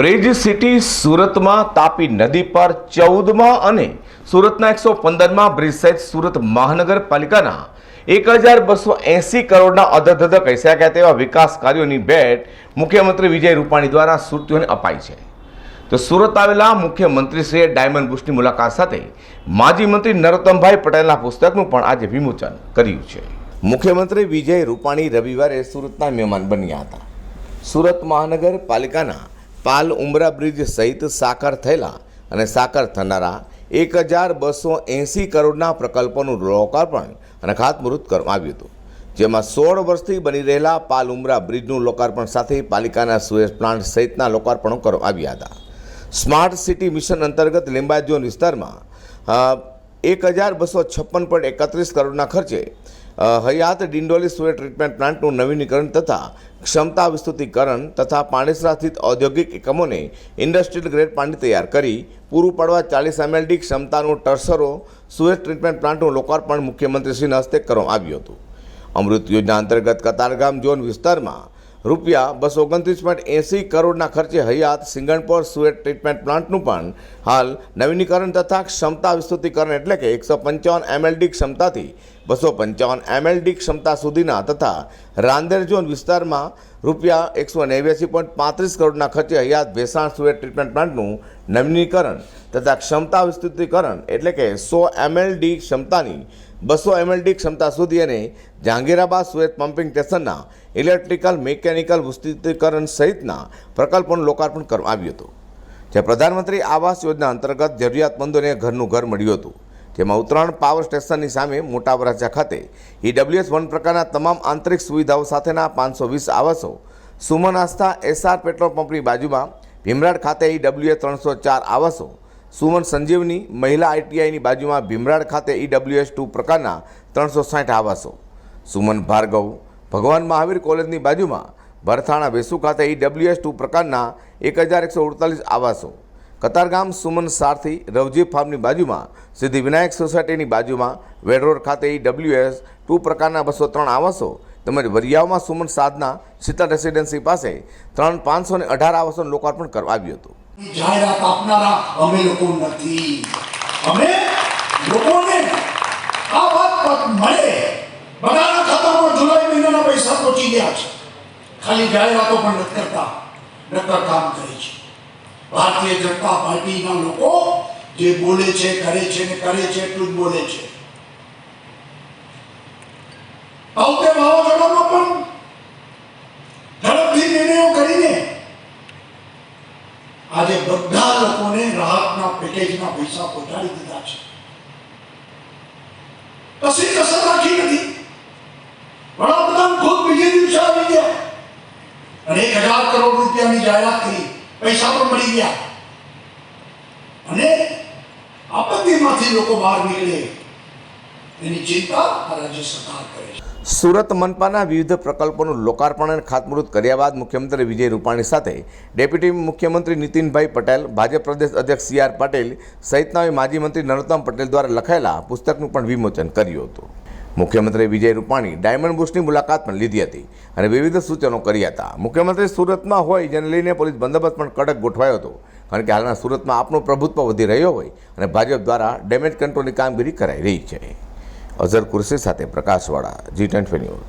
Bridge city સુરતમાં તાપી નદી પર ચૌદમાં અને સુરતના એકસો પંદરમાં બ્રિજ સહિત સુરત મહાનગરપાલિકાના એક હજાર બસો એંસી કરોડના અધધધ કહી શકાય તેવા વિકાસ કાર્યોની ભેટ મુખ્યમંત્રી વિજય રૂપાણી દ્વારા સુરતીઓને અપાઈ છે. તો સુરત આવેલા મુખ્યમંત્રીશ્રીએ ડાયમંડ બુશની મુલાકાત સાથે માજી મંત્રી નરોત્તમભાઈ પટેલના પુસ્તકનું પણ આજે વિમોચન કર્યું છે. મુખ્યમંત્રી વિજય રૂપાણી રવિવારે સુરતના મહેમાન બન્યા હતા. સુરત મહાનગરપાલિકાના પાલ ઉમરા બ્રિજ સહિત સાકાર થયેલા અને સાકાર થનારા એક હજાર બસો એંસી કરોડના પ્રકલ્પોનું લોકાર્પણ અને ખાતમુહૂર્ત કરવામાં આવ્યું હતું. જેમાં સોળ વર્ષથી બની રહેલા પાલ ઉમરા બ્રિજનું લોકાર્પણ સાથે પાલિકાના સુએઝ પ્લાન્ટ સહિતના લોકાર્પણો કરવામાં આવ્યા હતા. સ્માર્ટ સિટી મિશન અંતર્ગત લીંબાયત વિસ્તારમાં એક હજાર બસો છપ્પન પોઈન્ટ એકત્રીસ કરોડના ખર્ચે હયાત ડિંડોલી સુએ ટ્રીટમેન્ટ પ્લાન્ટનું નવીનીકરણ તથા ક્ષમતા વિસ્તૃતિકરણ તથા પાણીસરા સ્થિત ઔદ્યોગિક એકમોને ઇન્ડસ્ટ્રીયલ ગ્રેડ પાણી તૈયાર કરી, પૂરું પાડવા ચાલીસ એમએલડી ક્ષમતાનું ટર્સરો સુએજ ટ્રીટમેન્ટ પ્લાન્ટનું લોકાર્પણ મુખ્યમંત્રીશ્રીના હસ્તે કરવામાં આવ્યું હતું. અમૃત યોજના અંતર્ગત કતારગામ ઝોન વિસ્તારમાં રૂપિયા બસો ઓગણત્રીસ પોઈન્ટ એંસી કરોડના ખર્ચે હયાત સિંગણપોર સુએટ ટ્રીટમેન્ટ પ્લાન્ટનું પણ હાલ નવીનીકરણ તથા ક્ષમતા વિસ્તૃતિકરણ એટલે કે એકસો પંચાવન એમએલડી ક્ષમતાથી બસો પંચાવન એમએલડી ક્ષમતા સુધીના તથા રાંદેર ઝોન વિસ્તારમાં રૂપિયા એકસો નેવ્યાસી પોઈન્ટ પાંત્રીસ કરોડના ખર્ચે હયાત ભેસાણ સુએટ ટ્રીટમેન્ટ પ્લાન્ટનું નવીનીકરણ તથા ક્ષમતા વિસ્તૃતિકરણ એટલે કે સો એમએલડી ક્ષમતાની, બસો એમએલડી ક્ષમતા સુધી અને જાંગીરાબાદ સુએત પમ્પિંગ સ્ટેશનના ઇલેક્ટ્રિકલ, મિકેનિકલ વિસ્તૃતિકરણ સહિતના પ્રકલ્પોનું લોકાર્પણ કરવામાં આવ્યું હતું. જે પ્રધાનમંત્રી આવાસ યોજના અંતર્ગત જરૂરિયાતમંદોને ઘરનું ઘર મળ્યું હતું. જેમાં ઉત્તરાયણ પાવર સ્ટેશનની સામે મોટા વરાછા ખાતે ઈડબ્લ્યુએસ વન પ્રકારના તમામ આંતરિક સુવિધાઓ સાથેના પાંચસો વીસ આવાસો, સુમન આસ્થા એસઆર પેટ્રોલ પંપની બાજુમાં ભીમરાડ ખાતે ઈડબ્લ્યુએ ત્રણસો ચાર આવાસો, સુમન સંજીવની મહિલા આઈટીઆઈની બાજુમાં ભીમરાડ ખાતે ઈડબ્લ્યુએસ ટુ પ્રકારના ત્રણસો સાઠ આવાસો, સુમન ભાર્ગવ ભગવાન મહાવીર કોલેજની બાજુમાં ભરથાણા વેસુ ખાતે ઈડબ્લ્યુએસ ટુ પ્રકારના એક હજાર એકસો અડતાલીસ આવાસો કતારગામ સુમન સારથી રવજી ફાર્મની બાજુમાં, સિદ્ધિ વિનાયક સોસાયટીની બાજુમાં વેડરોડ ખાતે ડબલ્યુએસ ટુ પ્રકારના બસો ત્રણ આવાસો તેમજ વરિયાવમાં સુમન સાધના સીતા રેસિડેન્સી પાસે ત્રણ પાંચસો ને અઢાર આવાસોનું લોકાર્પણ કરવા આવ્યું હતું. જાહેરાત આપનારા અમે લોકો નથી. અમે લોકોને આ વાત પર મળે. બધાના ખાતામાં જુલાઈ મહિનાના પૈસા પહોંચી ગયા છે. ખાલી જાહેરાતો પણ નથી કરતા. નક્કર કામ કરે છે. ભારતીય જનતા પાર્ટીના લોકો જે બોલે છે, કરે છે ને કરે છે, એટલું જ બોલે છે. આવતે વાવાઝોડામાં પણ ઝડપથી નિર્ણયો કરીને આજે બધા લોકોને રાહતના પેકેજના પૈસા પહોંચાડી દીધા છે. કશી કસર રાખી નથી. વડાપ્રધાન ખુદ બીજે દિવસે આવી ગયા અને એક હજાર કરોડ રૂપિયાની જાહેરાત કરી. પૈસા પણ મળી ગયા. અને આપત્તિમાંથી લોકો બહાર નીકળે. એની ચિંતા રાજ્ય સરકાર કરે છે. સુરત મનપાના વિવિધ પ્રકલ્પોનું લોકાર્પણ અને ખાતમુહૂર્ત કર્યા બાદ મુખ્યમંત્રી વિજય રૂપાણી સાથે ડેપ્યુટી મુખ્યમંત્રી નીતિનભાઈ પટેલ, ભાજપ પ્રદેશ અધ્યક્ષ સી આર પટેલ સહિતના માજી મંત્રી નરોત્તમ પટેલ દ્વારા લખાયેલા પુસ્તકનું પણ વિમોચન કર્યું હતું. મુખ્યમંત્રી વિજય રૂપાણી ડાયમંડ બુશની મુલાકાત પણ લીધી હતી અને વિવિધ સૂચનો કર્યા હતા. મુખ્યમંત્રી સુરતમાં હોય જેને લઈને પોલીસ બંદોબસ્ત પણ કડક ગોઠવાયો હતો. કારણ કે હાલના સુરતમાં આપનું પ્રભુત્વ વધી રહ્યો હોય અને ભાજપ દ્વારા ડેમેજ કંટ્રોલની કામગીરી કરાઈ રહી છે. અઝર કુરશી સાથે પ્રકાશવાળા જી ટ્વેન્ટી ન્યૂઝ.